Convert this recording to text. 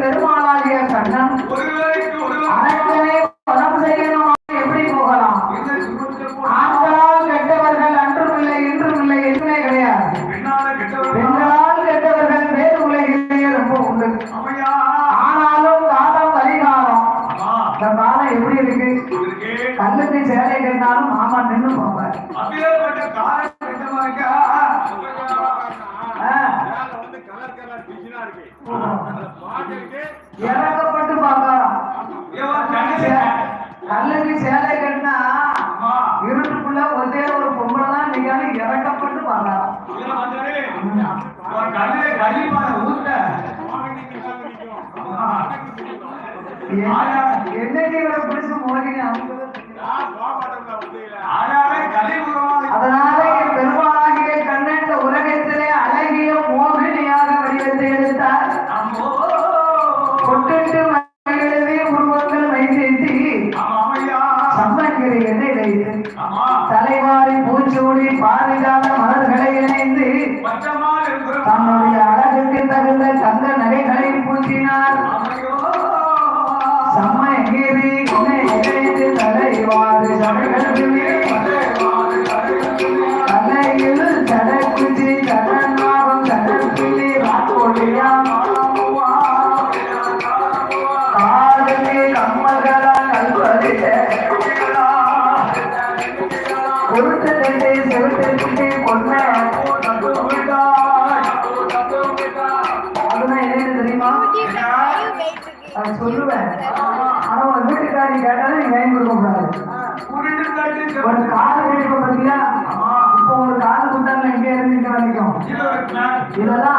பெருமாளாகிய கண்ணன் அனைத்தனை வரம் செய்யணும்? எப்படி போகலாம்? ஆண்களால் கெட்டவர்கள் அன்றும் இல்லை இன்றும் இல்லை என்றே கிடையாது. பெண்களால் கெட்டவர்கள் வேறு உலகிலேயே ரொம்ப உண்டு. ஆனாலும் காலம் பரிகாரம். இந்த காலம் எப்படி இருக்கு? கல்லுக்கு சேலை கட்டினாலும் மாமா நின்று போவார் இறக்கப்பட்டு பார்க்கலாம் கல்லுக்கு சேலை கட்டினா இருட்டுக்குள்ள ஒரே ஒரு பொம்பளை தான் நிக்காது இறக்கப்பட்டு பார்க்கலாம் என்னைக்கு இவரை பிடிச்சு மோதினி கொட்டிட்டு மகிழ்ச்சி உருவங்கள் வைத்தேற்றி ஆமா அம்மையா சம்மங்கிரி எண்ணெய் வைத்து ஆமா. தலைவாரி பூச்சூடி பாரிஜாத மலர்களை இணைந்து தன்னுடைய குட்டி பொண்ணு அதுதான் என்னன்னு தெரியுமா? சொல்லுவேன். ஆனா உங்க வீட்டுக்காரி கேட்டாலும் நீங்க வாங்கி கொடுக்க கூடாது. ஒரு காது வெடிப்பு பத்தியா? இப்போ ஒரு காது குத்தாங்க எங்க இருந்து இங்க வரைக்கும் இதெல்லாம்